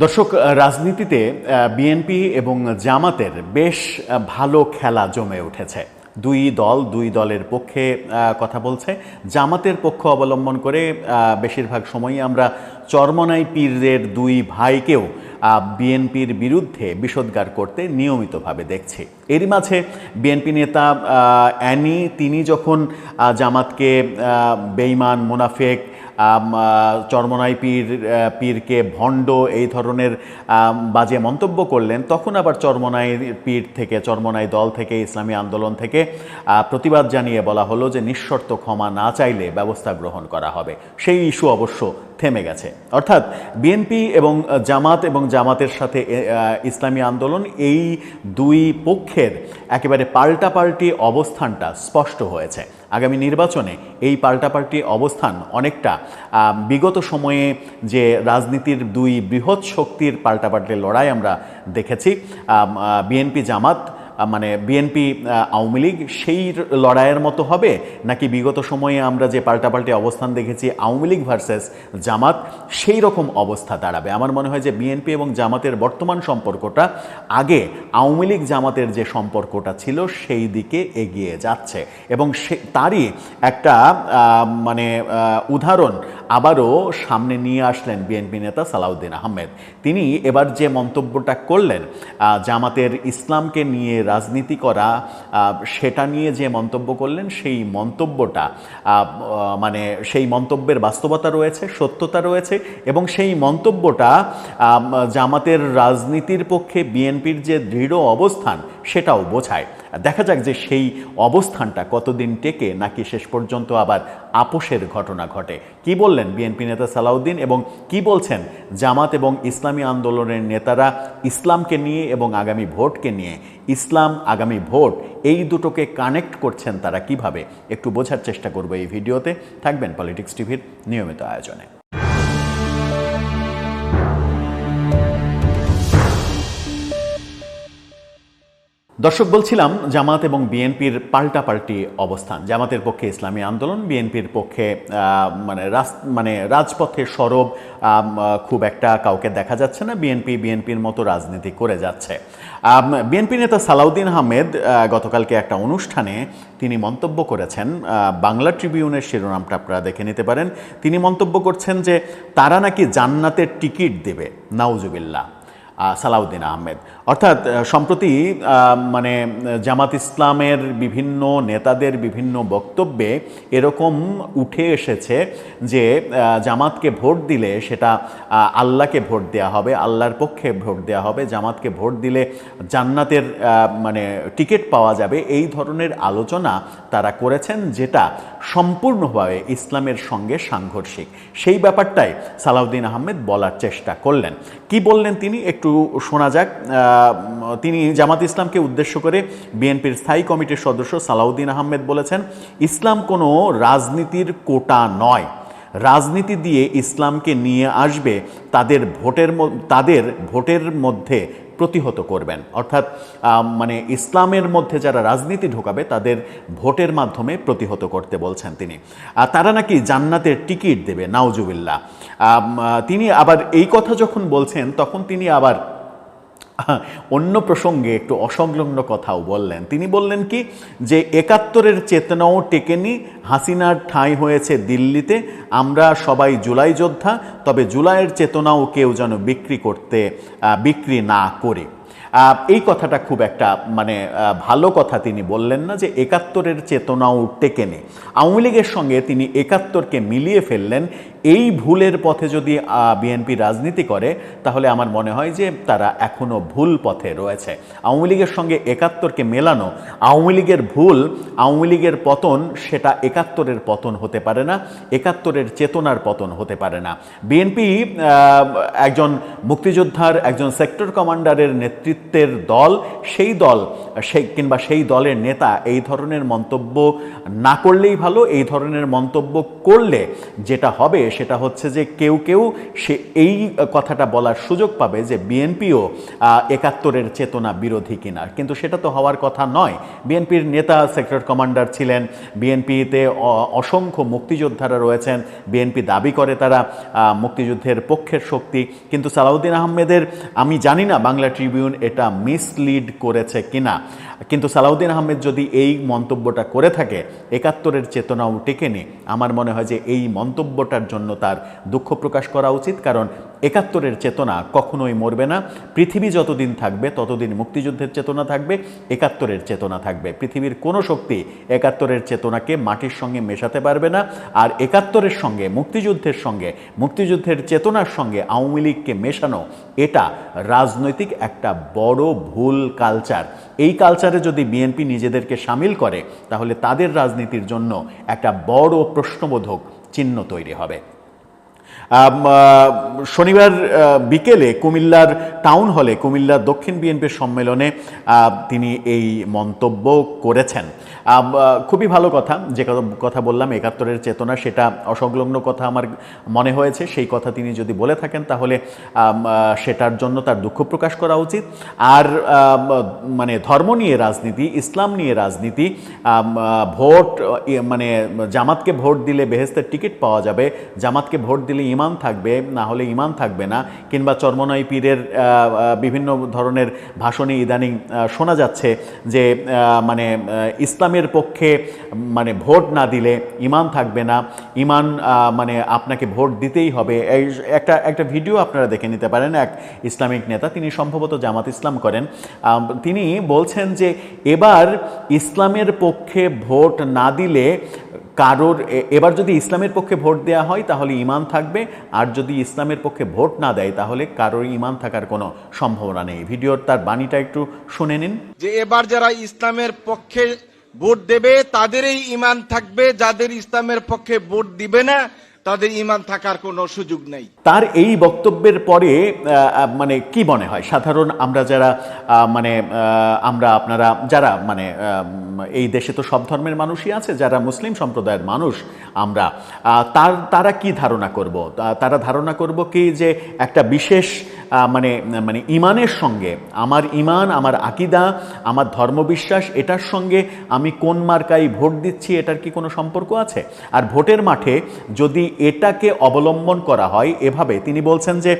দর্শক রাজনীতিতে বিএনপি এবং জামাতের বেশ ভালো খেলা জমে উঠেছে। দুই দল দুই দলের পক্ষে কথা বলছে। জামাতের পক্ষ অবলম্বন করে বেশিরভাগ সময়ই আমরা চরমনাই পীরের দুই ভাইকেও বিএনপির বিরুদ্ধে বিষোদ্গার করতে নিয়মিতভাবে দেখছি। এরই মাঝে বিএনপি নেতা অ্যানি, তিনি যখন জামাতকে বেইমান মুনাফেক চরমনাই পীর পীরকে ভণ্ড এই ধরনের বাজে মন্তব্য করলেন। তখন আবার চরমনাই পীর থেকে চরমনাই দল থেকে, ইসলামী আন্দোলন থেকে প্রতিবাদ জানিয়ে বলা হলো যে নিঃশর্ত ক্ষমা না চাইলে ব্যবস্থা গ্রহণ করা হবে। সেই ইস্যু অবশ্য থেমে গেছে। অর্থাৎ বিএনপি এবং জামাত এবং জামাতের সাথে ইসলামী আন্দোলন, এই দুই পক্ষের একেবারে পাল্টাপাল্টি অবস্থানটা স্পষ্ট হয়েছে। আগামী নির্বাচনে এই পাল্টাপাল্টি অবস্থান অনেকটা বিগত সময়ে যে রাজনীতির দুই বৃহৎ শক্তির পাল্টাপাল্টি লড়াই আমরা দেখেছি বিএনপি জামাত মানে বিএনপি আওয়ামী লীগ সেই লড়াইয়ের মতো হবে? নাকি বিগত সময়ে আমরা যে পাল্টাপাল্টি অবস্থান দেখেছি, আওয়ামী লীগ ভার্সেস জামাত, সেই রকম অবস্থা দাঁড়াবে? আমার মনে হয় যে বিএনপি এবং জামাতের বর্তমান সম্পর্কটা আগে আওয়ামী লীগ জামাতের যে সম্পর্কটা ছিল, সেই দিকে এগিয়ে যাচ্ছে। এবং সে, তারই একটা মানে উদাহরণ আবারও সামনে নিয়ে আসলেন বিএনপি নেতা সালাউদ্দিন আহমেদ। তিনি এবার যে মন্তব্যটা করলেন জামাতের ইসলামকে নিয়ে রাজনীতি করা সেটা নিয়ে যে মন্তব্য করলেন, সেই মন্তব্যটা মানে সেই মন্তব্যের বাস্তবতা রয়েছে, সত্যতা রয়েছে এবং সেই মন্তব্যটা জামাতের রাজনীতির পক্ষে বিএনপির যে দৃঢ় অবস্থান সেটাও বোঝায়। দেখা যাক যে সেই অবস্থানটা কতদিন টেকে নাকি শেষ পর্যন্ত আবার আপোষের ঘটনা ঘটে। কি বললেন বিএনপি নেতা সালাউদ্দিন এবং কি বলছেন জামাত এবং ইসলামী আন্দোলনের নেতারা ইসলামকে নিয়ে এবং আগামী ভোটকে নিয়ে? ইসলাম, আগামী ভোট, এই দুটোকে কানেক্ট করছেন তারা কীভাবে? একটু বোঝার চেষ্টা করব এই ভিডিওতে। থাকবেন পলিটিক্স টিভির নিয়মিত আয়োজনে। দর্শক বলছিলাম জামাত এবং বিএনপির পাল্টাপাল্টি অবস্থান। জামাতের পক্ষে ইসলামী আন্দোলন বিএনপির পক্ষে মানে মানে রাজপথে সরব খুব একটা কাউকে দেখা যাচ্ছে না। বিএনপি বিএনপির মতো রাজনীতি করে যাচ্ছে। বিএনপি নেতা সালাউদ্দিন আহমেদ গতকালকে একটা অনুষ্ঠানে তিনি মন্তব্য করেছেন। বাংলা ট্রিবিউনের শিরোনামটা আপনারা দেখে নিতে পারেন। তিনি মন্তব্য করছেন যে তারা নাকি জান্নাতের টিকিট দেবে। নাউজুবিল্লাহ। আহ, সালাউদ্দিন আহমেদ। অর্থাৎ সম্প্রতি মানে জামাত ইসলামের বিভিন্ন নেতাদের বিভিন্ন বক্তব্যে এরকম উঠে এসেছে যে জামাতকে ভোট দিলে সেটা আল্লাহকে ভোট দেওয়া হবে, আল্লাহর পক্ষে ভোট দেওয়া হবে, জামাতকে ভোট দিলে জান্নাতের মানে টিকিট পাওয়া যাবে। এই ধরনের আলোচনা তারা করেছেন যেটা সম্পূর্ণভাবে ইসলামের সঙ্গে সাংঘর্ষিক। সেই ব্যাপারটাই সালাউদ্দিন আহমেদ বলার চেষ্টা করলেন। কি বললেন তিনি? একটু শোনা যাক তিনি জামাত ইসলামকে উদ্দেশ্য করে বিএনপির স্থায়ী কমিটির সদস্য সালাউদ্দিন আহমেদ বলেছেন, ইসলাম কোনো রাজনীতির কোটা নয়। রাজনীতি দিয়ে ইসলামকে নিয়ে আসবে তাদের ভোটের তাদের ভোটের মধ্যে প্রতিহত করবেন। অর্থাৎ মানে ইসলামের মধ্যে যারা রাজনীতি ঢোকাবে তাদের ভোটের মাধ্যমে প্রতিহত করতে বলছেন তিনি। আর তারা নাকি জান্নাতের টিকিট দেবে আহ, তিনি আবার এই কথা যখন বলছেন তখন তিনি আবার অন্য প্রসঙ্গে একটু অসংলগ্ন কথাও বললেন। তিনি বললেন কি, যে একাত্তরের চেতনাও টেকেনি, হাসিনার ঠাঁই হয়েছে দিল্লিতে, আমরা সবাই জুলাই যোদ্ধা, তবে জুলাইয়ের চেতনাও কেউ যেন বিক্রি করতে বিক্রি না করে। এই কথাটা খুব একটা মানে ভালো কথা তিনি বললেন না যে একাত্তরের চেতনাও টেকেনে আওয়ামী লীগের সঙ্গে তিনি একাত্তরকে মিলিয়ে ফেললেন। এই ভুলের পথে যদি বিএনপি রাজনীতি করে, তাহলে আমার মনে হয় যে তারা এখনও ভুল পথে রয়েছে। আওয়ামী লীগের সঙ্গে একাত্তরকে মেলানো, আওয়ামী লীগের ভুল, আওয়ামী লীগের পতন, সেটা একাত্তরের পতন হতে পারে না, একাত্তরের চেতনার পতন হতে পারে না। বিএনপি একজন মুক্তিযোদ্ধার, একজন সেক্টর কমান্ডারের নেতৃত্বে নেতৃত্বের দল, সেই দল, সেই কিংবা সেই দলের নেতা এই ধরনের মন্তব্য না করলেই ভালো, এই ধরনের মন্তব্য করলে যেটা হবে সেটা হচ্ছে যে কেউ কেউ সে এই কথাটা বলার সুযোগ পাবে যে বিএনপিও একাত্তরের চেতনা বিরোধী কিনা। কিন্তু সেটা তো হওয়ার কথা নয়। বিএনপির নেতা, সেক্টর কমান্ডার ছিলেন, বিএনপিতে অসংখ্য মুক্তিযোদ্ধারা রয়েছেন, বিএনপি দাবি করে তারা মুক্তিযুদ্ধের পক্ষের শক্তি। কিন্তু সালাউদ্দিন আহমেদের, আমি জানি না, বাংলা ট্রিবিউন এটা মিসলিড করেছে কিনা? কিন্তু সালাউদ্দিন আহমেদ যদি এই মন্তব্যটা করে থাকে, একাত্তরের চেতনাও টেকেনি আমার মনে হয় যে এই মন্তব্যটার জন্য তার দুঃখ প্রকাশ করা উচিত, কারণ একাত্তরের চেতনা কখনোই মরবে না। পৃথিবী যতদিন থাকবে, ততদিন মুক্তিযুদ্ধের চেতনা থাকবে, একাত্তরের চেতনা থাকবে। পৃথিবীর কোনো শক্তি একাত্তরের চেতনাকে মাটির সঙ্গে মেশাতে পারবে না, আর একাত্তরের সঙ্গে, মুক্তিযুদ্ধের সঙ্গে, মুক্তিযুদ্ধের চেতনার সঙ্গে আওয়ামী লীগকে মেশানো, এটা রাজনৈতিক একটা বড় ভুল কালচার এই কালচারে যদি বিএনপি নিজেদেরকে সামিল করে, তাহলে তাদের রাজনীতির জন্য একটা বড় প্রশ্নবোধক চিহ্ন তৈরি হবে। শনিবার বিকেলে কুমিল্লার টাউন হলে, কুমিল্লার দক্ষিণ বিএনপির সম্মেলনে তিনি এই মন্তব্য করেছেন। খুবই ভালো কথা, যে কথা- বললাম, একাত্তরের চেতনা, সেটা অসংলগ্ন কথা আমার মনে হয়েছে। সেই কথা তিনি যদি বলে থাকেন, তাহলে সেটার জন্য তার দুঃখ প্রকাশ করা উচিত। আর মানে ধর্ম নিয়ে রাজনীতি, ইসলাম নিয়ে রাজনীতি ভোট মানে জামাতকে ভোট দিলে বেহেস্তের টিকিট পাওয়া যাবে। জামাতকে ভোট দিলে ইমান থাকবে, না হলে ইমান থাকবে না, কিংবা চর্মনয় পীরের বিভিন্ন ধরনের ভাষণে ইদানিং শোনা যাচ্ছে যে মানে ইসলামের পক্ষে মানে ভোট না দিলে ইমান থাকবে না, ইমান মানে আপনাকে ভোট দিতেই হবে। এই একটা একটা ভিডিও আপনারা দেখে নিতে পারেন, এক ইসলামিক নেতা, তিনি সম্ভবত জামাত ইসলাম করেন তিনি বলছেন যে, এবার ইসলামের পক্ষে ভোট না দিলে কারোর এবার যদি ইসলামের পক্ষে ভোট দেওয়া হয়, তাহলে ইমান থাকবে। আর যদি ইসলামের পক্ষে ভোট না দেয়, তাহলে কারোর ইমান থাকার কোনো সম্ভাবনা নেই। ভিডিওর তার বাণীটা একটু শুনে নিন। যে এবার যারা ইসলামের পক্ষে ভোট দেবে, তাদেরই ইমান থাকবে। যাদের ইসলামের পক্ষে ভোট দিবে না তাদের ইমান থাকার কোনো সুযোগ নেই। তার এই বক্তব্যের পরে মানে কি মনে হয়? সাধারণ আমরা যারা মানে আমরা আপনারা যারা মানে এই দেশে তো সব ধর্মের মানুষই আছে, যারা মুসলিম সম্প্রদায়ের মানুষ আমরা। তার, তারা কি ধারণা করব? তারা ধারণা করব কি যে একটা বিশেষ মানে মানে ইমানের সঙ্গে, আমার ইমান, আমার আকিদা, আমার ধর্মবিশ্বাস, এটার সঙ্গে আমি কোন মার্কায় ভোট দিচ্ছি, এটার কি কোনো সম্পর্ক আছে? আর ভোটের মাঠে যদি এটাকে অবলম্বন করা হয় এভাবে, তিনি বলছেন যে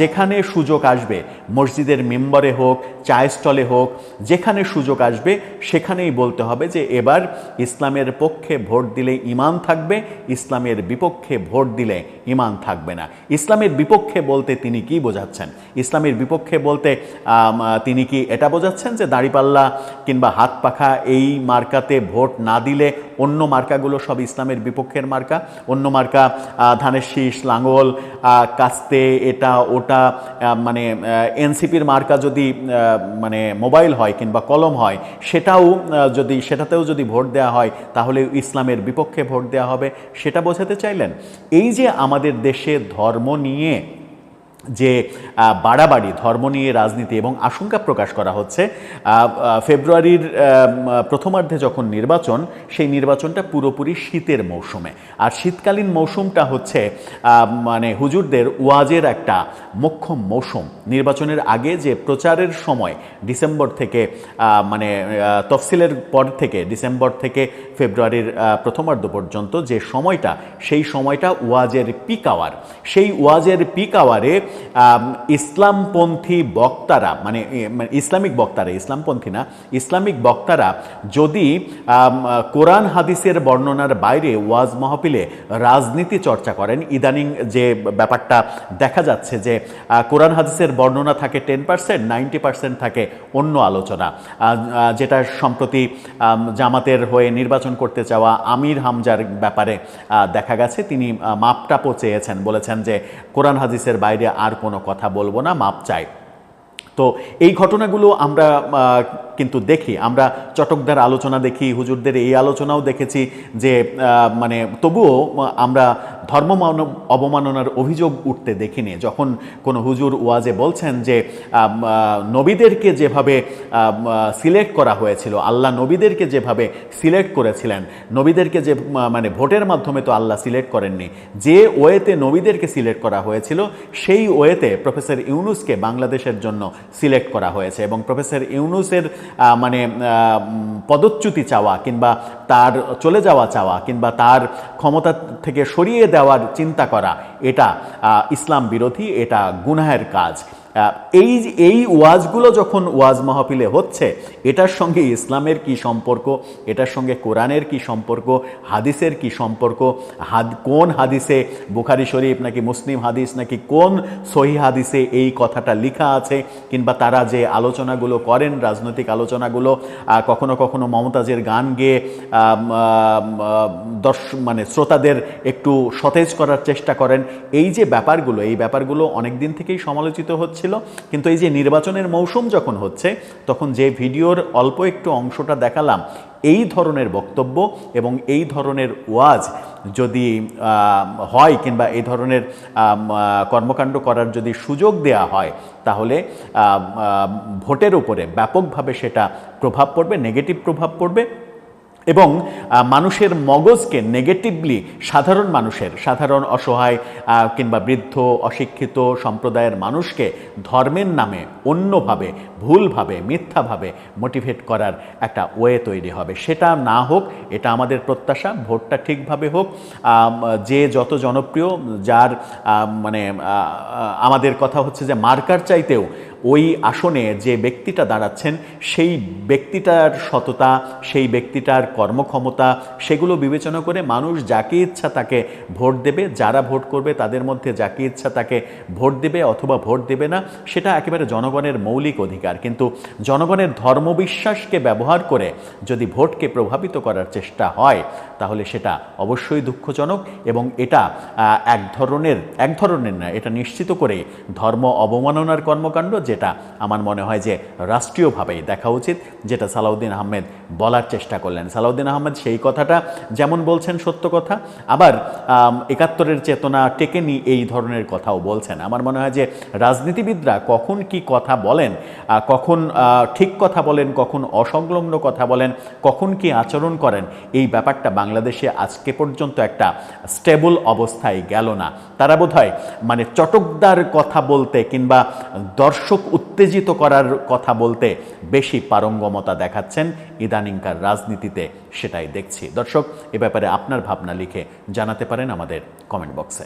যেখানে সুযোগ আসবে, মসজিদের মেম্বরে হোক, চায়ের স্টলে হোক, যেখানে সুযোগ আসবে, সেখানেই বলতে হবে যে, এবার ইসলামের পক্ষে ভোট দিলে ইমান থাকবে, ইসলামের বিপক্ষে ভোট দিলে ইমান থাকবে না। ইসলামের বিপক্ষে বলতে তিনি কি বোঝাচ্ছেন? ইসলামের বিপক্ষে বলতে তিনি কি এটা বোঝাচ্ছেন যে দাঁড়িপাল্লা কিংবা হাত পাখা এই মার্কাতে ভোট না দিলে অন্য মার্কাগুলো সব ইসলামের বিপক্ষের মার্কা। অন্য মার্কা ধানের শীষ লাঙ্গল আহ, কাস্তে এটা ওটা মানে এনসিপির মার্কা যদি মানে মোবাইল হয় কিংবা কলম হয় সেটাও যদি সেটাতেও যদি ভোট দেওয়া হয় তাহলে ইসলামের বিপক্ষে ভোট দেওয়া হবে। সেটা বোঝাতে চাইলেন এই যে আমাদের দেশে ধর্ম নিয়ে যে বাড়াবাড়ি ধর্ম নিয়ে রাজনীতি এবং আশঙ্কা প্রকাশ করা হচ্ছে ফেব্রুয়ারির প্রথমার্ধে যখন নির্বাচন, সেই নির্বাচনটা পুরোপুরি শীতের মৌসুমে। আর শীতকালীন মৌসুমটা হচ্ছে মানে হুজুরদের ওয়াজের একটা মোক্ষম মৌসুম। নির্বাচনের আগে যে প্রচারের সময়, ডিসেম্বর থেকে মানে তফসিলের পর থেকে, ডিসেম্বর থেকে ফেব্রুয়ারির প্রথমার্ধ পর্যন্ত যে সময়টা, সেই সময়টা ওয়াজের পিক আওয়ার সেই ওয়াজের পিক আওয়ারে ইসলামপন্থী বক্তারা মানে মানে ইসলামিক বক্তারা, ইসলামপন্থী না, ইসলামিক বক্তারা যদি কোরআন হাদিসের বর্ণনার বাইরে ওয়াজ মহফিলে রাজনীতি চর্চা করেন, ইদানিং যে ব্যাপারটা দেখা যাচ্ছে যে কোরআন হাদিসের বর্ণনা থাকে টেন পার্সেন্ট, নাইনটি পার্সেন্ট থাকে অন্য আলোচনা। যেটা সম্প্রতি জামাতের হয়ে নির্বাচন করতে চাওয়া আমির হামজার ব্যাপারে দেখা গেছে। তিনি মাপটাপও চেয়েছেন, বলেছেন যে, কোরআন হাদিসের বাইরে আর কোনো কথা বলব না মাপ চাই। তো এই ঘটনাগুলো আমরা কিন্তু দেখি। আমরা চটকদার আলোচনা দেখি, হুজুরদের এই আলোচনাও দেখেছি যে মানে তবুও আমরা ধর্ম অবমাননার অভিযোগ উঠতে দেখিনি। যখন কোনো হুজুর ওয়াজে বলছেন যে নবীদেরকে যেভাবে সিলেক্ট করা হয়েছিল, আল্লাহ নবীদেরকে যেভাবে সিলেক্ট করেছিলেন, নবীদেরকে যে মানে ভোটের মাধ্যমে তো আল্লাহ সিলেক্ট করেননি, যে ওয়েতে নবীদেরকে সিলেক্ট করা হয়েছিল, সেই ওয়েতে প্রফেসর ইউনুসকে বাংলাদেশের জন্য সিলেক্ট করা হয়েছে এবং প্রফেসর ইউনুসের মানে পদচ্যুতি চাওয়া কিংবা তার চলে যাওয়া চাওয়া কিংবা তার ক্ষমতা থেকে সরিয়ে দেওয়ার চিন্তা করা, এটা ইসলাম বিরোধী, এটা গুনাহের কাজ। এই এই ওয়াজগুলো যখন ওয়াজ মাহফিলে হচ্ছে, এটার সঙ্গে ইসলামের কি সম্পর্ক? এটার সঙ্গে কোরআনের কি সম্পর্ক? হাদিসের কি সম্পর্ক? হাদ, কোন হাদিসে বুখারি শরীফ নাকি মুসলিম হাদিস নাকি কোন সহি হাদিসে এই কথাটা লেখা আছে? কিংবা তারা যে আলোচনাগুলো করেন, রাজনৈতিক আলোচনাগুলো কখনো কখনো মমতাজের গান গেয়ে দর্শ মানে শ্রোতাদের একটু সতেজ করার চেষ্টা করেন। এই যে ব্যাপারগুলো, এই ব্যাপারগুলো অনেক দিন থেকেই সমালোচিত হচ্ছিল কিন্তু এই যে নির্বাচনের মৌসুম যখন হচ্ছে, তখন যে ভিডিওর অল্প একটু অংশটা দেখালাম, এই ধরনের বক্তব্য এবং এই ধরনের ওয়াজ যদি হয় কিংবা এই ধরনের কর্মকাণ্ড করার যদি সুযোগ দেয়া হয়, তাহলে ভোটের উপরে ব্যাপকভাবে সেটা প্রভাব পড়বে, নেগেটিভ প্রভাব পড়বে। এবং মানুষের মগজকে নেগেটিভলি সাধারণ মানুষের, সাধারণ অসহায় কিংবা বৃদ্ধ, অশিক্ষিত সম্প্রদায়ের মানুষকে ধর্মের নামে অন্যভাবে, ভুলভাবে, মিথ্যাভাবে মোটিভেট করার একটা ওয়ে তৈরি হবে। সেটা না হোক, এটা আমাদের প্রত্যাশা, ভোটটা ঠিকভাবে হোক যে যত জনপ্রিয়, যার মানে আমাদের কথা হচ্ছে যে, মার্কার চাইতেও ওই আসনে যে ব্যক্তিটা দাঁড়াচ্ছেন, সেই ব্যক্তিটার সততা, সেই ব্যক্তিটার কর্মক্ষমতা, সেগুলো বিবেচনা করে মানুষ যাকে ইচ্ছা তাকে ভোট দেবে। যারা ভোট করবে তাদের মধ্যে যাকে ইচ্ছা তাকে ভোট দেবে অথবা ভোট দেবে না, সেটা একেবারে জনগণের মৌলিক অধিকার। কিন্তু জনগণের ধর্মবিশ্বাসকে ব্যবহার করে যদি ভোটকে প্রভাবিত করার চেষ্টা হয় তাহলে সেটা অবশ্যই দুঃখজনক এবং এটা এক ধরনের এক ধরনের না এটা নিশ্চিত করে ধর্ম অবমাননার কর্মকাণ্ড যেটা আমার মনে হয় যে রাষ্ট্রীয়ভাবে দেখা উচিত, যেটা সালাউদ্দিন আহমেদ বলার চেষ্টা করলেন। সালাউদ্দিন আহমেদ সেই কথাটা যেমন বলছেন সত্য কথা, আবার একাত্তরের চেতনা টেকেনি এই ধরনের কথাও বলছেন। আমার মনে হয় যে রাজনীতিবিদরা কখন কি কথা বলেন কখন ঠিক কথা বলেন, কখন অসংলগ্ন কথা বলেন, কখন কি আচরণ করেন, এই ব্যাপারটা বাংলাদেশে আজকে পর্যন্ত একটা স্টেবল অবস্থায় গেল না। তারা বোধহয় মানে চটকদার কথা বলতে কিংবা দর্শক উত্তেজিত করার কথা বলতে বেশি পারঙ্গমতা দেখাচ্ছেন ইদানিংকার রাজনীতিতে, সেটাই দেখছি। দর্শক, এ ব্যাপারে আপনার ভাবনা লিখে জানাতে পারেন আমাদের কমেন্ট বক্সে